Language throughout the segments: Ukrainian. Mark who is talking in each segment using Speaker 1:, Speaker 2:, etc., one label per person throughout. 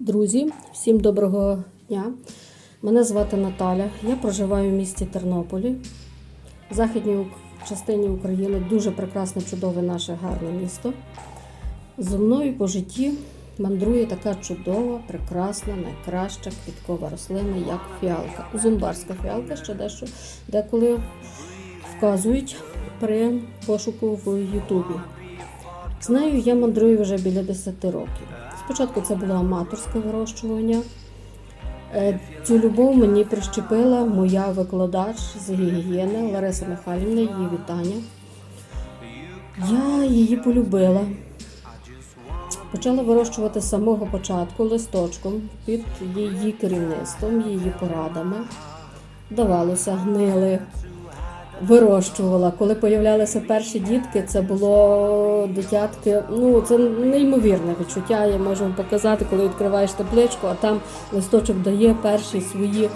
Speaker 1: Друзі, всім доброго дня. Мене звати Наталя. Я проживаю в місті Тернополі, в західній частині України. Дуже прекрасне, чудове наше гарне місто. Зо мною по житті мандрує така чудова, прекрасна, найкраща квіткова рослина, як фіалка. Зумбарська фіалка, ще дещо деколи вказують при пошуку в Ютубі. З нею я мандрую вже біля 10 років. Спочатку це було аматорське вирощування. Е, Цю любов мені прищепила моя викладач з гігієни Лариса Михайлівна, її вітання. Я її полюбила. Почала вирощувати з самого початку листочком під її керівництвом, її порадами. Давалося, гнили, вирощувала. Коли появлялися перші дітки, це було дитятки. Ну це неймовірне відчуття. Я можу вам показати, коли відкриваєш табличку, а там листочок дає перші свої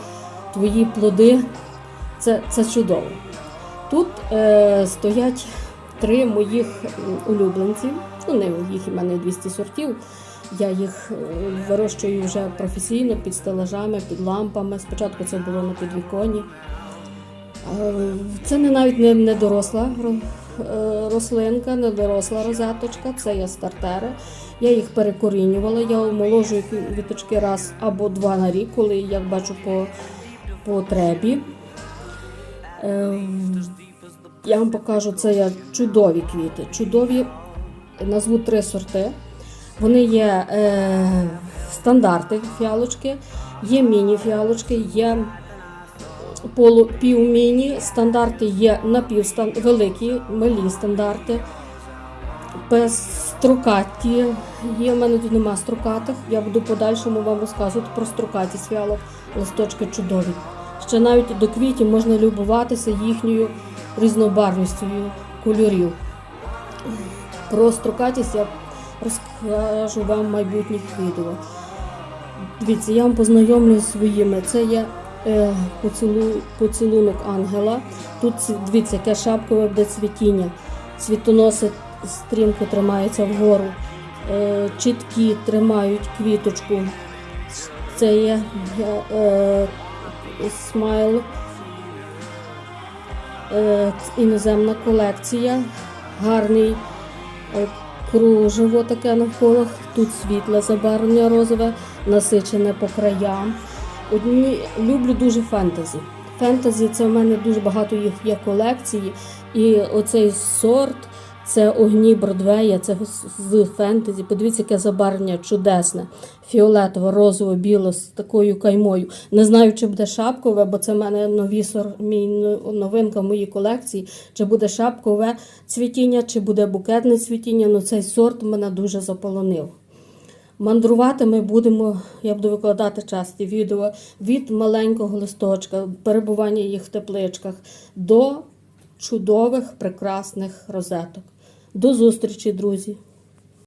Speaker 1: твої плоди. Це, це чудово. Тут е, стоять три моїх улюбленці. Ну, не їх і мене 200 сортів. Я їх е, вирощую вже професійно під стелажами, під лампами. Спочатку це було на підвіконні. Е, Це не навіть не, не доросла е, рослинка, не доросла розеточка, це є стартери. Я їх перекорінювала, я омоложую квіточки раз або два на рік, коли як бачу по потребі. Е, Я вам покажу, це є чудові квіти. Чудові, назву три сорти. Вони є е, стандарти фіалочки, є міні-фіалочки, є полу півміні, стандарти є напівстан... великі, малі стандарти. Безстрокаті є, в мене тут нема строкатих. Я буду подальшому вам розказувати про строкатість фіалок. Листочки чудові. Ще навіть до квітів можна любуватися їхньою різнобарвністю кольорів. Про строкатість я розкажу вам в майбутніх відео. Дивіться, я вам познайомлю своїми. Це є поцілу, поцілунок ангела. Тут дивіться, яке шапкове буде цвітіння. Цвітоноси стрімко тримаються вгору. Е, чіткі тримають квіточку. Це є е, е, смайл. Е, іноземна колекція. Гарний е, кружево таке навколо. Тут світле забарвлення розове, насичене по краям. Одні люблю дуже фентезі. Фентезі це в мене дуже багато їх є колекції. І оцей сорт це огні Бродвея, це з- фентезі. Подивіться, яке забарвлення чудесне. Фіолетово, розово, біло з такою каймою. Не знаю, чи буде шапкове, бо це в мене нові сор... мій новинка в моїй колекції. Чи буде шапкове цвітіння, чи буде букетне цвітіння. Ну цей сорт мене дуже заполонив. Мандрувати ми будемо, я буду викладати часті відео від маленького листочка, перебування їх в тепличках до чудових, прекрасних розеток. До зустрічі, друзі!